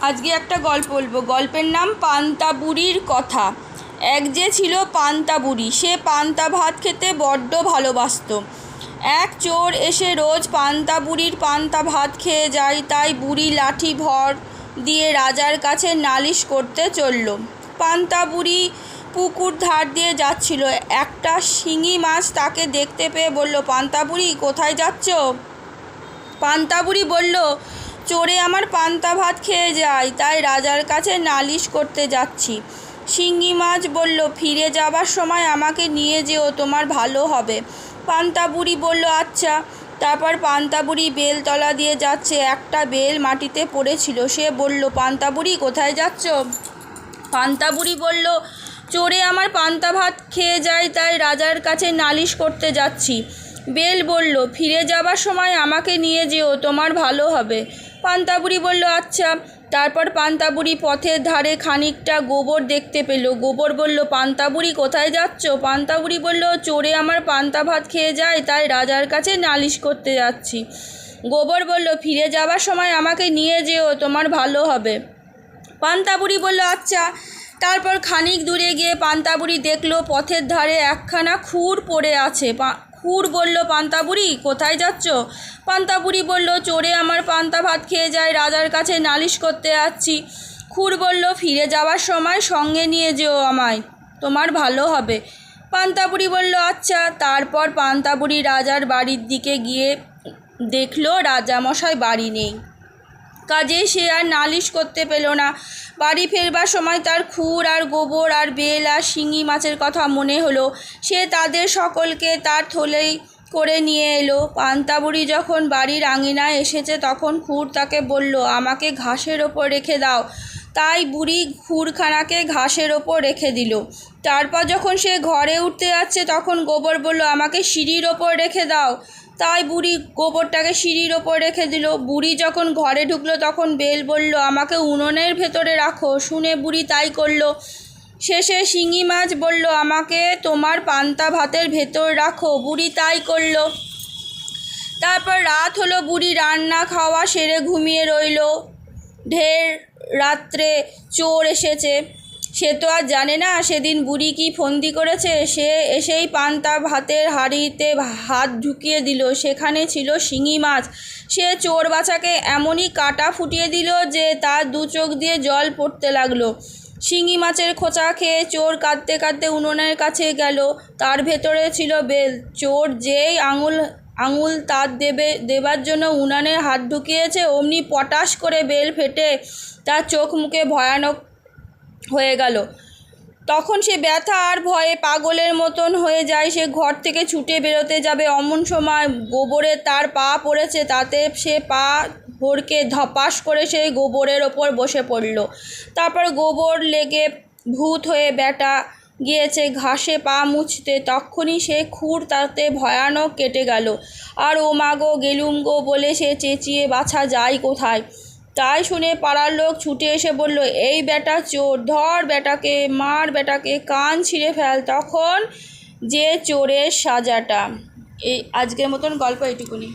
আজকে একটা গল্প বলব। গল্পের নাম পান্তা বুড়ির কথা। এক যে ছিল পান্তা বুড়ি সে পান্তা ভাত খেতে বড্ড ভালোবাসতো। এক চোর এসে রোজ পান্তা বুড়ির পান্তা ভাত খেয়ে যায়, তাই বুড়ি লাঠি ভর দিয়ে রাজার কাছে নালিশ করতে চলল। পান্তা বুড়ি পুকুর ধার দিয়ে যাচ্ছিল। একটা শিঙি মাছ তাকে দেখতে পেয়ে বলল পান্তা বুড়ি কোথায় যাচ্ছ? পান্তা বুড়ি বলল চোরে আমার পান্তা ভাত খেয়ে যায় তাই রাজার কাছে নালিশ করতে যাচ্ছি। শিঙ্গি মাছ বলল, ফিরে যাবার সময় আমাকে নিয়ে যেও, তোমার ভালো হবে। পান্তা বুড়ি বলল আচ্ছা। তারপর পান্তা বুড়ি বেলতলা দিয়ে যাচ্ছে, একটা বেল মাটিতে পড়েছিল। সে বলল, পান্তা বুড়ি, কোথায় যাচ্ছ? পান্তা বুড়ি বলল চোরে আমার পান্তা ভাত খেয়ে যায় তাই রাজার কাছে নালিশ করতে যাচ্ছি। বেল বলল, ফিরে যাবার সময় আমাকে নিয়ে যেও, তোমার ভালো হবে। পান্তা বুড়ি বলল আচ্ছা। তারপর পান্তাবুড়ি পথের ধারে খানিকটা গোবর দেখতে পেল। গোবর বলল, পান্তাবুড়ি, কোথায় যাচ্ছ? পান্তাবুড়ি বলল, চোরে আমার পান্তা ভাত খেয়ে যায়, তাই রাজার কাছে নালিশ করতে যাচ্ছি। গোবর বলল, ফিরে যাবার সময় আমাকে নিয়ে যেও, তোমার ভালো হবে। পান্তাবুড়ি বলল আচ্ছা। তারপর খানিক দূরে গিয়ে পান্তাবুড়ি দেখল, পথের ধারে একখানা খুর পড়ে আছে। পা খুর বলল, পান্তাবুড়ি, কোথায় যাচ্ছ? পান্তাবুড়ি বলল, চোরে আমার পান্তা ভাত খেয়ে যায়, রাজার কাছে নালিশ করতে যাচ্ছি খুর বলল, ফিরে যাওয়ার সময় সঙ্গে নিয়ে যেও আমায়, তোমার ভালো হবে। পান্তাবুড়ি বলল আচ্ছা। তারপর পান্তাবুড়ি রাজার বাড়ির দিকে গিয়ে দেখল, রাজামশাই বাড়ি নেই। কাজে সে আর নালিশ করতে পেল না। বাড়ি ফেরবার সময় তার খুর আর গোবর আর বেল আর শিঙি মাছের কথা মনে হলো। সে তাদের সকলকে তার থলেই করে নিয়ে এলো। পান্তাবুড়ি যখন বাড়ির আঙিনায় এসেছে তখন খুর তাকে বলল, আমাকে ঘাসের ওপর রেখে দাও। তাই বুড়ি খুরখানাকে ঘাসের ওপর রেখে দিল। তারপর যখন সে ঘরে উঠতে যাচ্ছে তখন গোবর বলল, আমাকে সিঁড়ির ওপর রেখে দাও। তাই বুড়ি গোবরটাকে সিঁড়ির ওপর রেখে দিল। বুড়ি যখন ঘরে ঢুকলো তখন বেল বলল, আমাকে উনুনের ভেতরে রাখো। শুনে বুড়ি তাই করল। শেষে শিঙি মাছ বলল, আমাকে তোমার পান্তা ভাতের ভেতর রাখো। বুড়ি তাই করল। তারপর রাত হলো, বুড়ি রান্না খাওয়া সেরে ঘুমিয়ে রইল। ঢের রাত্রে চোর এসেছে। সে তো আর জানে না সেদিন বুড়ি কি ফন্দি করেছে। সে এসেই পান্তা ভাতের হাঁড়িতে হাত ঢুকিয়ে দিল। সেখানে ছিল শিঙি মাছ। সে চোর বাছাকে এমনই কাটা ফুটিয়ে দিল যে তার দু চোখ দিয়ে জল পড়তে লাগল। শিঙি মাছের খোঁচা খেয়ে চোর কাঁদতে কাঁদতে উনুনের কাছে গেল। তার ভেতরে ছিল বেল। চোর যেই আঙুল আঙুল তার দেবে, দেবার জন্য উনানে হাত ঢুকিয়েছে, অমনি পটাশ করে বেল ফেটে তার চোখ মুখে ভয়ানক হয়ে গেল। তখন সে ব্যথা আর ভয়ে পাগলের মতন হয়ে যায়। সে ঘর থেকে ছুটে বেরোতে যাবে। অমন সময় গোবরে তার পা পড়েছে, তাতে সে পা ভোরকে ধপাস করে সেই গোবরের ওপর বসে পড়ল। তারপর গোবর লেগে ভূত হয়ে ব্যাটা গিয়েছে। ঘাসে পা মুছতে তক্ষুনি সে খুর তাতে ভয়ানক কেটে গেল। আর ও মাগো গেলুম গো বলে সে চেঁচিয়ে, বাছা যায় কোথায়? তাই শুনে পাড়ার লোক ছুটে এসে বলল, এই বেটা চোর, ধর বেটাকে, মার বেটাকে, কান ছিঁড়ে ফেল তখন যে চোরের সাজাটা। এই আজকের মতন গল্প এইটুকুনি